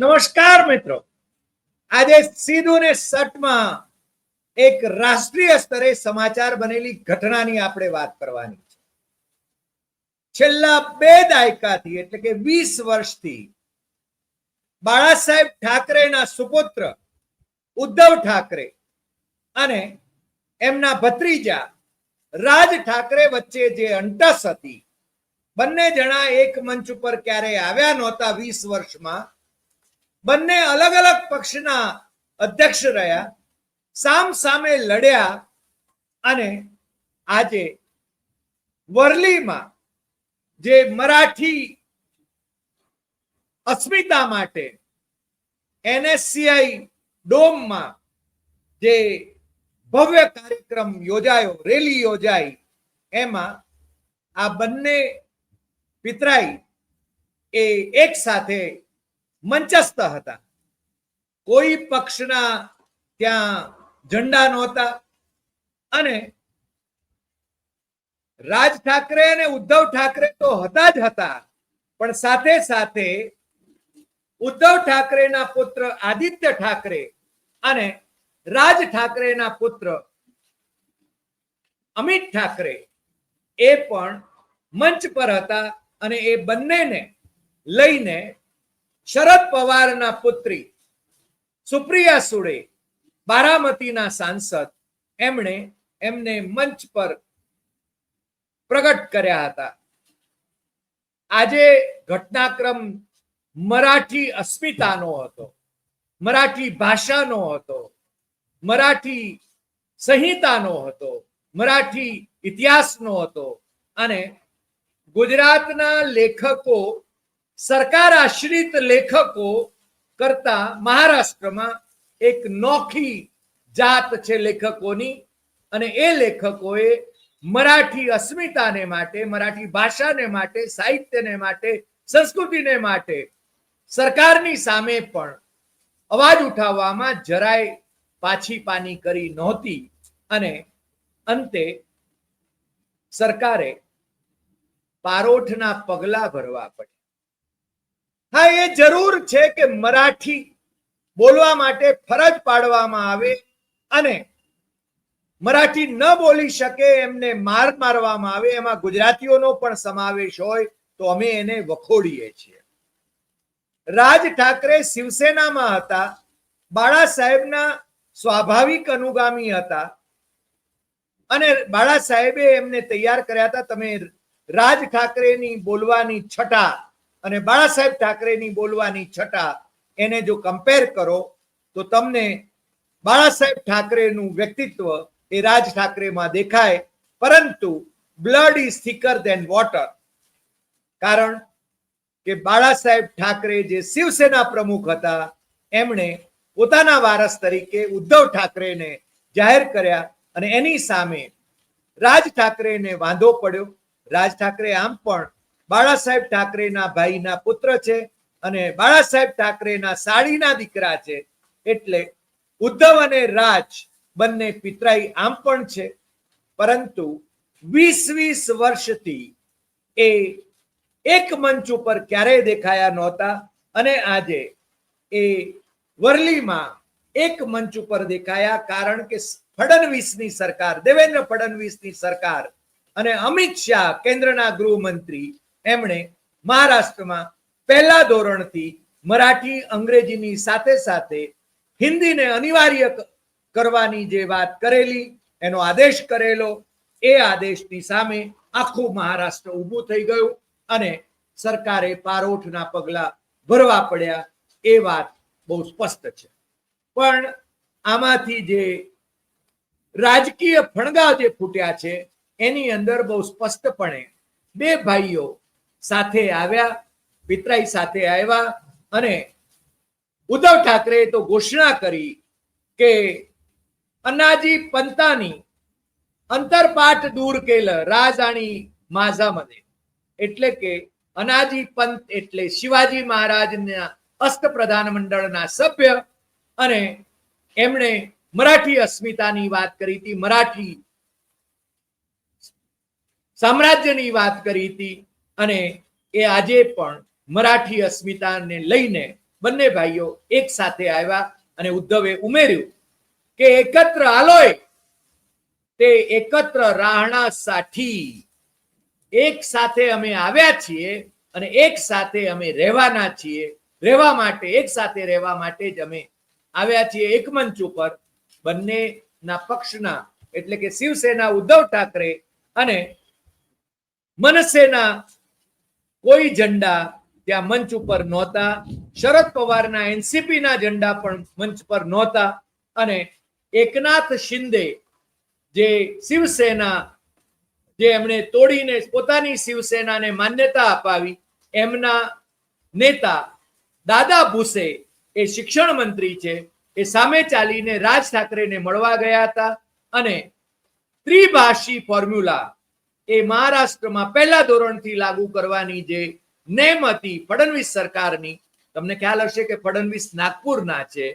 નમસ્કાર મિત્રો. આજે સીધું ને સટમાં એક રાષ્ટ્રીય સ્તરે સમાચાર બનેલી ઘટનાની આપણે વાત કરવાની છે. છેલ્લા બે દાયકાથી એટલે કે વીસ વર્ષથી બાળા સાહેબ ઠાકરેના સુપુત્ર ઉદ્ધવ ઠાકરે અને એમના ભત્રીજા રાજ ઠાકરે વચ્ચે જે અંટસ હતી, બંને જણા એક મંચ ઉપર ક્યારેય આવ્યા નહોતા વીસ વર્ષમાં. બંને અલગ અલગ પક્ષના અધ્યક્ષ રહ્યા, સામ સામે લડ્યા અને આજે વરલીમાં જે મરાઠી અસ્મિતા માટે એનએસસીઆઈ ડોમમાં જે ભવ્ય કાર્યક્રમ યોજાયો, રેલી યોજાઈ, એમાં આ બંને પિતરાઈ એ એક સાથે મંચસ્થ હતા. કોઈ પક્ષના ત્યાં ઝંડા નહોતા અને રાજ ઠાકરે અને ઉદ્ધવ ઠાકરે તો હતા જ હતા. પણ સાથે સાથે ઉદ્ધવ ઠાકરેના પુત્ર આદિત્ય ઠાકરે અને રાજ ઠાકરેના પુત્ર અમિત ઠાકરે એ પણ મંચ પર હતા અને એ બંનેને લઈને શરદ પવારના પુત્રી સુપ્રિયા સુડે, બારામતીના સાંસદ, એમણે એમને મંચ પર પ્રગટ કર્યા હતા. આજે ઘટનાક્રમ મરાઠી અસ્મિતાનો હતો, મરાઠી ભાષાનો હતો, મરાઠી સંહિતાનો હતો, મરાઠી ઇતિહાસનો હતો અને ગુજરાતના લેખકો સરકાર આશ્રિત લેખકો કરતા મહારાષ્ટ્રમાં એક નોખી જાત છે લેખકોની અને એ લેખકોએ મરાઠી અસ્મિતાને માટે, મરાઠી ભાષાને માટે, સાહિત્યને માટે, સંસ્કૃતિને માટે સરકારની સામે પણ અવાજ ઉઠાવવામાં જરાય પાછી પાની કરી નહોતી. અને અંતે સરકારે પારોઠના પગલા ભરવા પડ્યા હા, એ જરૂર છે કે મરાઠી બોલવા માટે ફરજ પાડવામાં આવે અને મરાઠી ન બોલી શકે, એમને માર મારવામાં આવે. એમાં ગુજરાતીઓનો પણ સમાવેશ હોય તો અમે એને વખોડીએ છીએ. રાજ ઠાકરે શિવસેનામાં હતા, બાળા સાહેબના સ્વાભાવિક અનુગામી હતા અને બાળા સાહેબે એમને તૈયાર કર્યા હતા. તમે રાજ ઠાકરેની બોલવાની છટા અને બાળા સાહેબ ઠાકરેની બોલવાની છટા એને જો કમ્પેર કરો, તો તમને બાળા સાહેબ ઠાકરેનું વ્યક્તિત્વ એ રાજ ઠાકરેમાં દેખાય, પરંતુ blood is thicker than water કારણ કે બાળા સાહેબ ઠાકરે જે શિવસેના પ્રમુખ હતા, એમણે પોતાના વારસ તરીકે ઉદ્ધવ ઠાકરેને જાહેર કર્યા અને એની સામે રાજ ઠાકરેને વાંધો પડ્યો. રાજ ઠાકરે આમ પણ બાળા સાહેબ ઠાકરેના ભાઈના પુત્ર છે અને બાળા ઠાકરેના સાડીના દીકરા છે. એટલે ઉદ્ધવ અને રાજ બંને પિતરાઈ આમ પણ છે. પરંતુ વીસ વીસ વર્ષથી એ એક મંચ ઉપર ક્યારેય દેખાયા નહોતા અને આજે એ વરલીમાં એક મંચ ઉપર દેખાયા કારણ કે ફડણવીસની સરકાર, દેવેન્દ્ર ફડણવીસની સરકાર અને અમિત શાહ, કેન્દ્રના ગૃહમંત્રી એમણે મહારાષ્ટ્રમાં પહેલા ધોરણથી મરાઠી અંગ્રેજીની સાથે સાથે હિન્દીને અનિવાર્ય કરવાની જે વાત કરેલી, એનો આદેશ કરેલો, એ આદેશની સામે આખું મહારાષ્ટ્ર ઊભું થઈ ગયું અને સરકારે પારોઠના પગલા ભરવા પડ્યા, એ વાત બહુ સ્પષ્ટ છે. પણ આમાંથી જે રાજકીય ફણગા જે ફૂટ્યા છે, એની અંદર બહુ સ્પષ્ટપણે બે ભાઈઓ સાથે આવ્યા, પિતરાઈ સાથે આવ્યા અને ઉદ્ધવ ઠાકરે તો ઘોષણા કરી કે અનાજી પંતાની અંતરપાઠ દૂર કેલ રાજાણી માઝામદે. એટલે કે અનાજી પંત એટલે શિવાજી મહારાજના અષ્ટ પ્રધાન મંડળના સભ્ય અને એમણે મરાઠી અસ્મિતાની વાત કરી હતી, મરાઠી સામ્રાજ્યની વાત કરી હતી. અને એ આજે પણ મરાઠી અસ્મિતાને લઈને બંને ભાઈઓ એક સાથે આવ્યા અને ઉદ્ધવે ઉમેર્યું કે એકત્ર આલોય, તે એકત્ર રાહણા સાઠી. એક સાથે અમે આવ્યા છીએ અને એક સાથે અમે રહેવાના છીએ. રહેવા માટે, એક સાથે રહેવા માટે જ અમે આવ્યા છીએ એક મંચ ઉપર. બંનેના પક્ષના, એટલે કે શિવસેના ઉદ્ધવ ઠાકરે અને મનસેના કોઈ ઝંડા ત્યાં મંચ ઉપર નહોતા. શરદ પવારના એનસીપી ના ઝંડા પણ મંચ પર નહોતા. અને એકનાથ શિંદે જે શિવસેના જે એમણે તોડીને પોતાની શિવસેનાને માન્યતા અપાવી, એમના નેતા દાદા ભૂસે એ શિક્ષણ મંત્રી છે, એ સામે ચાલીને રાજ ઠાકરેને મળવા ગયા હતા. અને ત્રિભાષી ફોર્મ્યુલા એ મહારાષ્ટ્રમાં પહેલા ધોરણથી લાગુ કરવાની જે નેમ હતી ફડણવીસ સરકારની, તમને ખ્યાલ હશે કે ફડણવીસ નાગપુરના છે,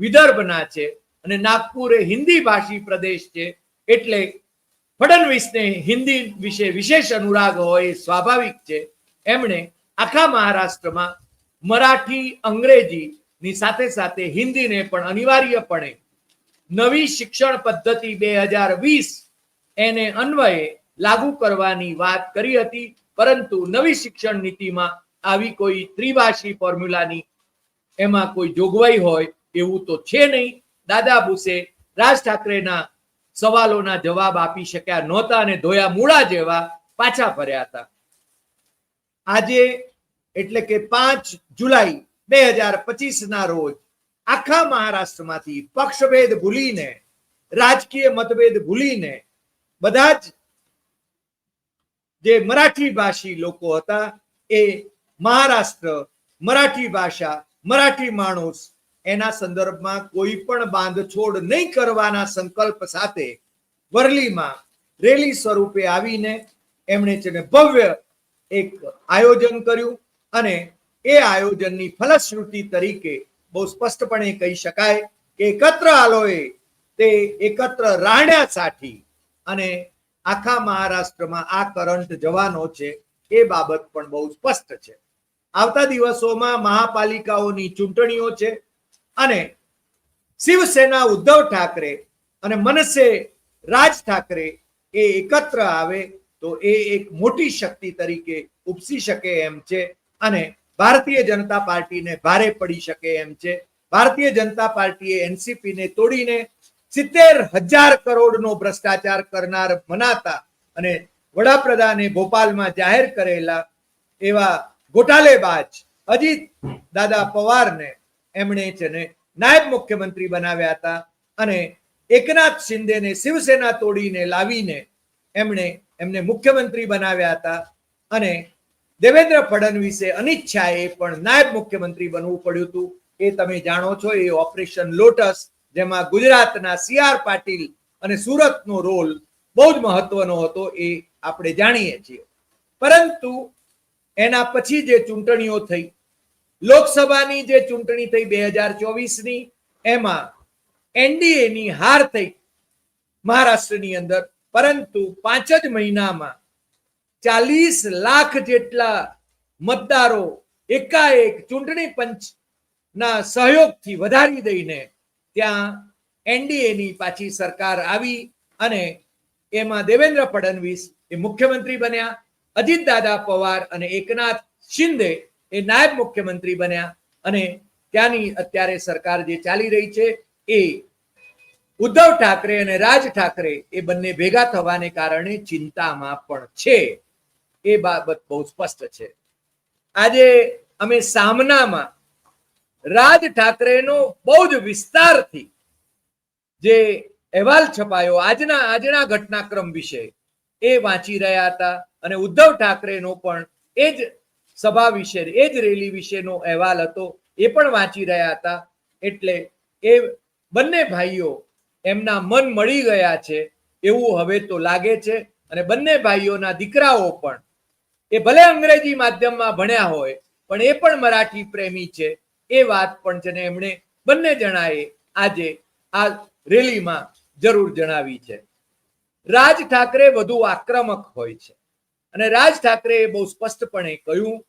વિદર્ભના છે અને નાગપુર એ હિન્દી ભાષી પ્રદેશ છે. એટલે ફડણવીસને હિન્દી વિશે વિશેષ અનુરાગ હોય એ સ્વાભાવિક છે. એમણે આખા મહારાષ્ટ્રમાં મરાઠી અંગ્રેજી ની સાથે સાથે હિન્દીને પણ અનિવાર્યપણે નવી શિક્ષણ પદ્ધતિ બે હજાર વીસ એને અન્વયે લાગુ કરવાની વાત કરી હતી, પરંતુ નવી શિક્ષણ નીતિમાં આવી કોઈ ત્રિભાષી ફોર્મ્યુલાની એમાં કોઈ જોગવાઈ હોય એવું તો છે નહીં. દાદા ભૂસે રાજ ઠાકરેના સવાલોના જવાબ આપી શક્યા નહોતા અને ધોયા મૂળા જેવા પાછા ફર્યા હતા. આજે એટલે કે પાંચ જુલાઈ બે હજાર પચીસ ના રોજ આખા મહારાષ્ટ્રમાંથી પક્ષભેદ ભૂલીને, રાજકીય મતભેદ ભૂલીને, બધા જ જે મરાઠી ભાષી લોકો હતા, એ મહારાષ્ટ્ર, મરાઠી ભાષા, મરાઠી માણસ, એના સંદર્ભમાં કોઈ પણ બાંધછોડ નહીં કરવાના સંકલ્પ સાથે વરલીમાં રેલી સ્વરૂપે આવીને એમણે છે ને ભવ્ય એક આયોજન કર્યું અને એ આયોજનની ફલશ્રુતિ તરીકે બહુ સ્પષ્ટપણે કહી શકાય કે એકત્ર આલોએ તે એકત્ર રાણ્યા સાઠી અને આખા મહારાષ્ટ્રમાં આ કરંટ જવાનો છે એ બાબત પણ બહુ સ્પષ્ટ છે. આવતા દિવસોમાં મહાપાલિકાઓની ચૂંટણીઓ છે અને શિવસેના ઉદ્ધવ ઠાકરે અને મનસે રાજ ઠાકરે એ એકત્ર આવે તો એ એક મોટી શક્તિ તરીકે ઉપસી શકે એમ છે અને ભારતીય જનતા પાર્ટીને ભારે પડી શકે એમ છે. ભારતીય જનતા પાર્ટીએ એનસીપી ને તોડીને સિત્તેર હજાર કરોડનો ભ્રષ્ટાચાર કરનાર મનાતા અને વડાપ્રધાને ભોપાલમાં જાહેર કરેલા એવા ગોટાલેબાજ અજીત દાદા પવારને એમણે છે ને નાયબ મુખ્યમંત્રી બનાવ્યા હતા અને એકનાથ શિંદેને શિવસેના તોડીને લાવીને એમણે એમને મુખ્યમંત્રી બનાવ્યા હતા અને દેવેન્દ્ર ફડણવીસે અનિચ્છાએ પણ નાયબ મુખ્યમંત્રી બનવું પડ્યું હતું. એ તમે જાણો છો, એ ઓપરેશન લોટસ જેમાં ગુજરાતના સી આર પાટીલ અને સુરતનો રોલ બહુ જ મહત્વનો હતો એ આપણે જાણીએ છીએ. પરંતુ એના પછી જે ચૂંટણીઓ થઈ, લોકસભાની જે ચૂંટણી થઈ બે હજાર ચોવીસની, એમાં એનડીએ ની હાર થઈ મહારાષ્ટ્રની અંદર, પરંતુ પાંચ જ મહિનામાં ચાલીસ લાખ જેટલા મતદારો એકાએક ચૂંટણી પંચના સહયોગથી વધારી દઈને ત્યાં એનડીએની પાછી સરકાર આવી અને એમાં દેવેન્દ્ર ફડણવીસ એ મુખ્યમંત્રી બન્યા અજીત દાદા પવાર અને એકનાથ શિંદે એ નાયબ મુખ્યમંત્રી બન્યા અને ત્યાંની અત્યારે સરકાર જે ચાલી રહી છે એ ઉદ્ધવ ઠાકરે અને રાજ ઠાકરે એ બંને ભેગા થવાને કારણે ચિંતામાં પણ છે. એ બાબત બહુ સ્પષ્ટ છે. આજે અમે સામનામાં રાજ ઠાકરેનો બહુ જ વિસ્તારથી જે અહેવાલ છપાયો આજના આજના ઘટનાક્રમ વિશે એ વાંચી રહ્યા હતા અને ઉદ્ધવ ઠાકરેનો પણ એ જ સભા વિશે, એ જ રેલી વિશેનો અહેવાલ હતો, એ પણ વાંચી રહ્યા હતા. એટલે એ બંને ભાઈઓ એમના મન મળી ગયા છે એવું હવે તો લાગે છે અને બંને ભાઈઓના દીકરાઓ પણ એ ભલે અંગ્રેજી માધ્યમમાં ભણ્યા હોય, પણ એ પણ મરાઠી પ્રેમી છે. એ વાત પણ છે ને એમણે બંને જણાએ આજે આ રેલીમાં જરૂર જણાવી છે. રાજ ઠાકરે વધુ આક્રમક હોય છે. અને રાજ ઠાકરે બહુ સ્પષ્ટપણે કહ્યું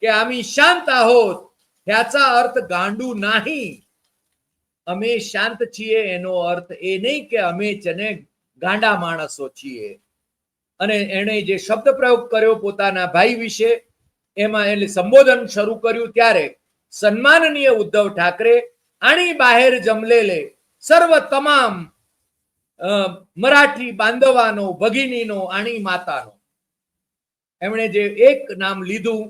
કે, આમી શાંત આહોત યાચા અર્થ ગાંડું નહીં. અમે શાંત છીએ, એનો અર્થ એ નહીં કે અમે છે ગાંડા માણસો છીએ. અને એણે જે શબ્દ પ્રયોગ કર્યો પોતાના ભાઈ વિશે, એમાં એટલે સંબોધન શરૂ કર્યું ત્યારે સન્માનનીય ઉદ્ધવ ઠાકરે આણી બહાર જમલેલે સર્વ તમામ મરાઠી બાંધવાનો, ભગિનીનો આણી માતાનો. એમણે જે એક નામ લીધું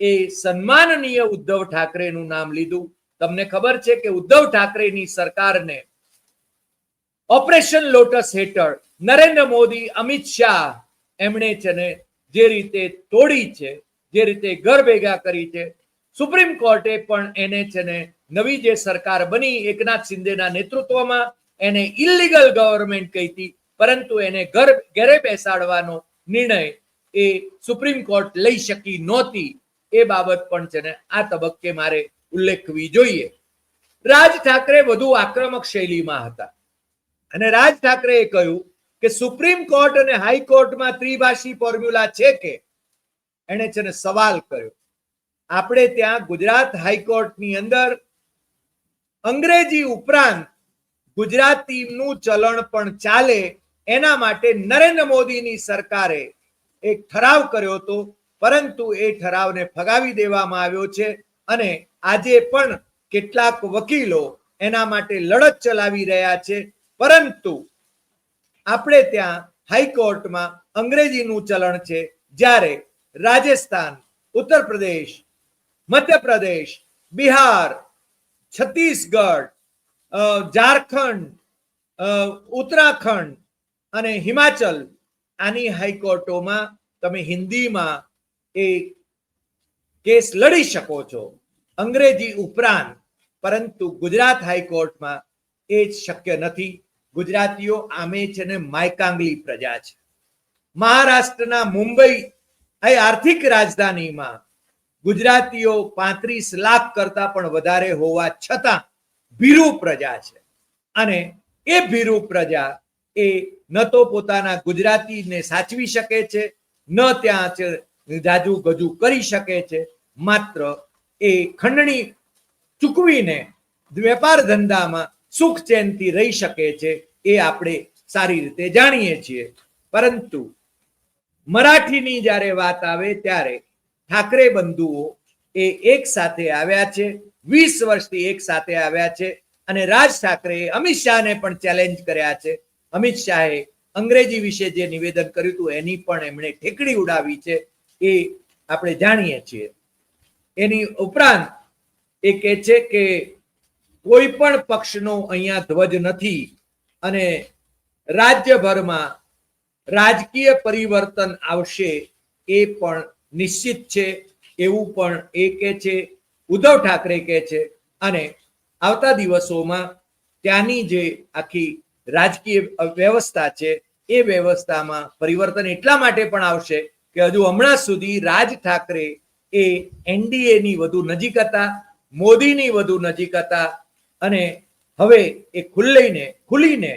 એ સન્માનનીય ઉદ્ધવ ઠાકરેનું નામ લીધું. તમને ખબર છે કે ઉદ્ધવ ઠાકરેની સરકારને ઓપરેશન લોટસ હેઠળ નરેન્દ્ર મોદી, અમિત શાહ એમણે છે ને જે રીતે તોડી છે, જે રીતે ઘર ભેગા કરી છે સુપ્રીમ કોર્ટે પણ એને છે નવી જે સરકાર બની, એકનાથ શિંદેના નેતૃત્વમાં એને ઇલીગલ ગવર્મેન્ટ કહી પરંતુ એને ઘર, ઘરે બેસાડવાનો નિર્ણય એ સુપ્રીમ કોર્ટ લઈ શકી નહોતી. એ બાબત પણ છે ને આ તબક્કે મારે ઉલ્લેખવી જોઈએ. રાજ ઠાકરે વધુ આક્રમક શૈલીમાં હતા. અને રાજ ઠાકરેએ કહ્યું કે સુપ્રીમ કોર્ટ અને હાઈકોર્ટમાં ત્રિભાષી ફોર્મ્યુલા છે કે? એને છે ને સવાલ કર્યો. આપણે ત્યાં ગુજરાત હાઈકોર્ટની અંદર અંગ્રેજી ઉપરાંત ગુજરાતીનું ચલણ પણ ચાલે, એના માટે નરેન્દ્ર મોદીની સરકારે એક ઠરાવ કર્યો હતો, પરંતુ એ ઠરાવને ફગાવી દેવામાં આવ્યો છે અને આજે પણ કેટલાક વકીલો એના માટે લડત ચલાવી રહ્યા છે. પરંતુ આપણે ત્યાં હાઈકોર્ટમાં અંગ્રેજીનું ચલણ છે, જ્યારે રાજસ્થાન, ઉત્તર પ્રદેશ મધ્યપ્રદેશ, બિહાર, છત્તીસગઢ ઝારખંડ ઉત્તરાખંડ અને હિમાચલ, આની હાઈકોર્ટોમાં તમે હિન્દીમાં એ કેસ લડી શકો છો. અંગ્રેજી ઉપરાંત, પરંતુ ગુજરાત હાઈકોર્ટમાં એ જ શક્ય નથી. ગુજરાતીઓ આમે છે ને માયકાંગલી પ્રજા છે. મહારાષ્ટ્રના મુંબઈ આર્થિક રાજધાનીમાં ગુજરાતીઓ પાંત્રીસ લાખ કરતા પણ વધારે હોવા છતાં ભીરુ પ્રજા છે. અને એ ભીરુ પ્રજા એ ન તો પોતાના ગુજરાતીને સાચવી શકે છે, ન ત્યાં જાજુ ગજુ કરી શકે છે, માત્ર એ ખંડણી ચૂકવીને વેપાર ધંધામાં સુખ ચેનથી રહી શકે છે એ આપણે સારી રીતે જાણીએ છીએ. પરંતુ મરાઠીની જ્યારે વાત આવે ત્યારે ઠાકરે બંધુઓ એ એક સાથે આવ્યા છે, વીસ વર્ષથી એક સાથે આવ્યા છે અને રાજ ઠાકરે અમિત શાહને પણ ચેલેન્જ કર્યા છે. અમિત શાહે અંગ્રેજી વિશે જે નિવેદન કર્યું હતું, એની પણ એમણે ઠેકડી ઉડાવી છે, એ આપણે જાણીએ છીએ. એની ઉપરાંત એ કહે છે કે કોઈ પણ પક્ષનો અહીંયા ધ્વજ નથી અને રાજ્યભરમાં રાજકીય પરિવર્તન આવશે એ પણ નિશ્ચિત છે, એવું પણ એ કહે છે, ઉદ્ધવ ઠાકરે કહે છે. અને આવતા દિવસોમાં ત્યાંની જે આખી રાજકીય વ્યવસ્થા છે, એ વ્યવસ્થામાં પરિવર્તન એટલા માટે પણ આવશે કે હજુ હમણાં સુધી રાજ ઠાકરે એ એનડીએ ની વધુ નજીક હતા, મોદીની વધુ નજીક હતા અને હવે એ ખુલ્લીને, ખુલીને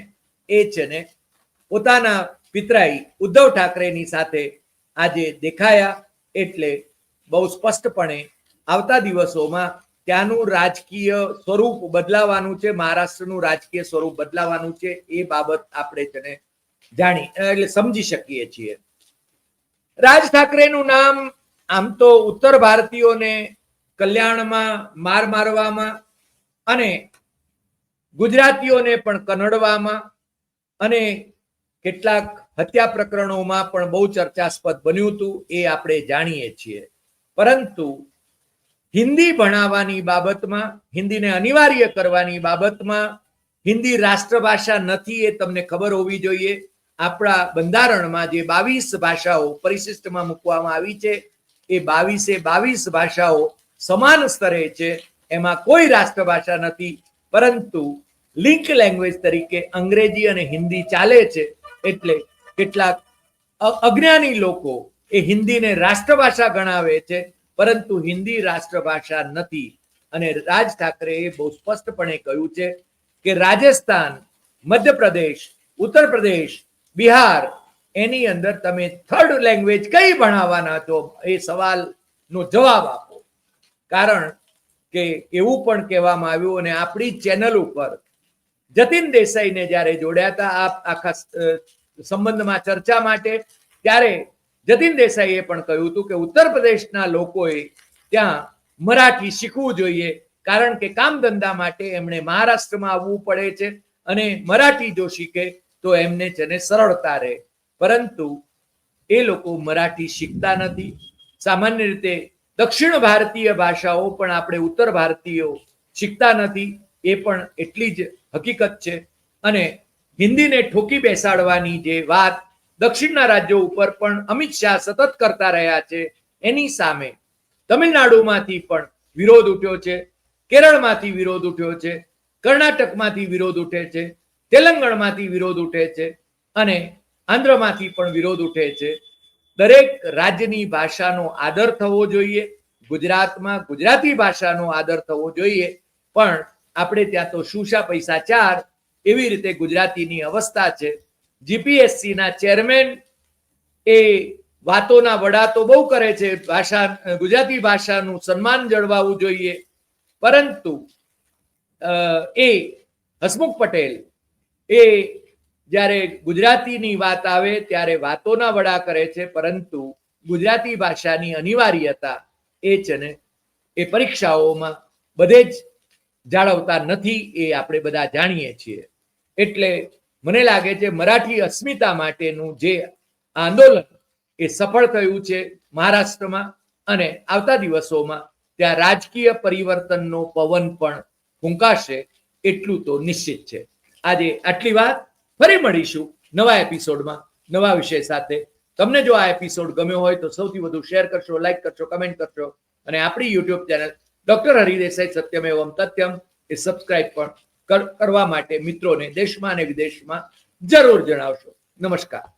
એ છે ને પોતાના પિતરાઈ ઉદ્ધવ ઠાકરેની સાથે આજે દેખાયા. એટલે બહુ સ્પષ્ટપણે આવતા દિવસોમાં ત્યાંનું રાજકીય સ્વરૂપ બદલાવાનું છે, મહારાષ્ટ્રનું રાજકીય સ્વરૂપ બદલાવાનું છે, એ બાબત આપણે તેને જાણી, એટલે સમજી શકીએ છીએ. રાજ ઠાકરેનું નામ આમ તો ઉત્તર ભારતીયોને કલ્યાણમાં માર મારવામાં અને ગુજરાતીઓને પણ કનડવામાં અને કેટલાક હત્યા પ્રકરણોમાં પણ બહુ ચર્ચાસ્પદ બન્યું હતું, એ આપણે જાણીએ છીએ. પરંતુ હિન્દી ભણાવવાની બાબતમાં, હિન્દીને અનિવાર્ય કરવાની બાબતમાં હિન્દી રાષ્ટ્રભાષા નથી એ તમને ખબર હોવી જોઈએ. આપણા બંધારણમાં જે બાવીસ ભાષાઓ પરિશિષ્ટમાં મૂકવામાં આવી છે, એ બાવીસે બાવીસ ભાષાઓ સમાન સ્તરે છે, એમાં કોઈ રાષ્ટ્રભાષા નથી. પરંતુ લિંક લેંગ્વેજ તરીકે અંગ્રેજી અને હિન્દી ચાલે છે, એટલે કેટલાક અજ્ઞાની લોકો એ હિન્દીને રાષ્ટ્રભાષા ગણાવે છે, પરંતુ હિન્દી રાષ્ટ્રભાષા નથી. અને રાજ ઠાકરેએ બહુ સ્પષ્ટપણે કહ્યું છે કે રાજસ્થાન, મધ્યપ્રદેશ ઉત્તર પ્રદેશ બિહાર, એની અંદર તમે થર્ડ લેંગ્વેજ કઈ ભણાવવાના છો એ સવાલનો જવાબ આપો. કારણ કે એવું પણ કહેવામાં આવ્યું અને આપણી ચેનલ ઉપર જતીન દેસાઈને જ્યારે જોડ્યા હતા આ આખા સંબંધમાં ચર્ચા માટે ત્યારે જતીન દેસાઈએ પણ કહ્યું હતું કે ઉત્તર પ્રદેશના લોકોએ ત્યાં મરાઠી શીખવું જોઈએ, કારણ કે કામ ધંધા માટે એમણે મહારાષ્ટ્રમાં આવવું પડે છે અને મરાઠી જો શીખે તો એમને જેને સરળતા રહે. પરંતુ એ લોકો મરાઠી શીખતા નથી. સામાન્ય રીતે દક્ષિણ ભારતીય ભાષાઓ પણ આપણે ઉત્તર ભારતીયો શીખતા નથી. એ પણ એટલી જ હકીકત છે અને હિન્દીને ઠોકી બેસાડવાની જે વાત દક્ષિણના રાજ્યો ઉપર પણ અમિત શાહ સતત કરતા રહ્યા છે, એની સામે તમિલનાડુમાંથી પણ વિરોધ ઉઠ્યો છે, કેરળમાંથી વિરોધ ઉઠ્યો છે, કર્ણાટકમાંથી વિરોધ ઉઠે છે, તેલંગણમાંથી વિરોધ ઉઠે છે અને આંધ્રમાંથી પણ વિરોધ ઉઠે છે. દરેક રાજ્યની ભાષાનો આદર થવો જોઈએ, ગુજરાતમાં ગુજરાતી ભાષાનો આદર થવો જોઈએ, પણ આપણે ત્યાં તો શુશા પૈસા ચાર એવી રીતે ગુજરાતીની અવસ્થા છે. જીપીએસસી ના ચેરમેન એ વાતોના વડા તો બહુ કરે છે. ભાષા, ગુજરાતી ભાષાનું સન્માન જળવાવું જોઈએ. પરંતુ એ હસમુખ પટેલ એ જ્યારે ગુજરાતીની વાત આવે ત્યારે વાતોના વડા કરે છે. પરંતુ ગુજરાતી ભાષાની અનિવાર્યતા એ છે ને, એ પરીક્ષાઓમાં બધે જ જાળવતા નથી એ આપણે બધા જાણીએ છીએ. એટલે મને લાગે છે મરાઠી અસ્મિતા માટેનું જે આંદોલન એ સફળ થયું છે મહારાષ્ટ્રમાં અને આવતા દિવસોમાં ત્યાં રાજકીય પરિવર્તનનો પવન પણ ફૂંકાશે એટલું તો નિશ્ચિત છે. આજે આટલી વાત, ફરી મળીશું નવા એપિસોડમાં, નવા વિષય સાથે. તમને જો આ એપિસોડ ગમ્યો હોય તો સૌથી વધુ શેર કરશો, લાઈક કરશો, કમેન્ટ કરશો અને આપણી યુટ્યુબ ચેનલ ડોક્ટર હરિદેસાઈ સત્યમ એવમ તથ્યમ એ સબસ્ક્રાઇબ પણ કરવા માટે મિત્રોને દેશમાં અને વિદેશમાં જરૂર જણાવશો. નમસ્કાર.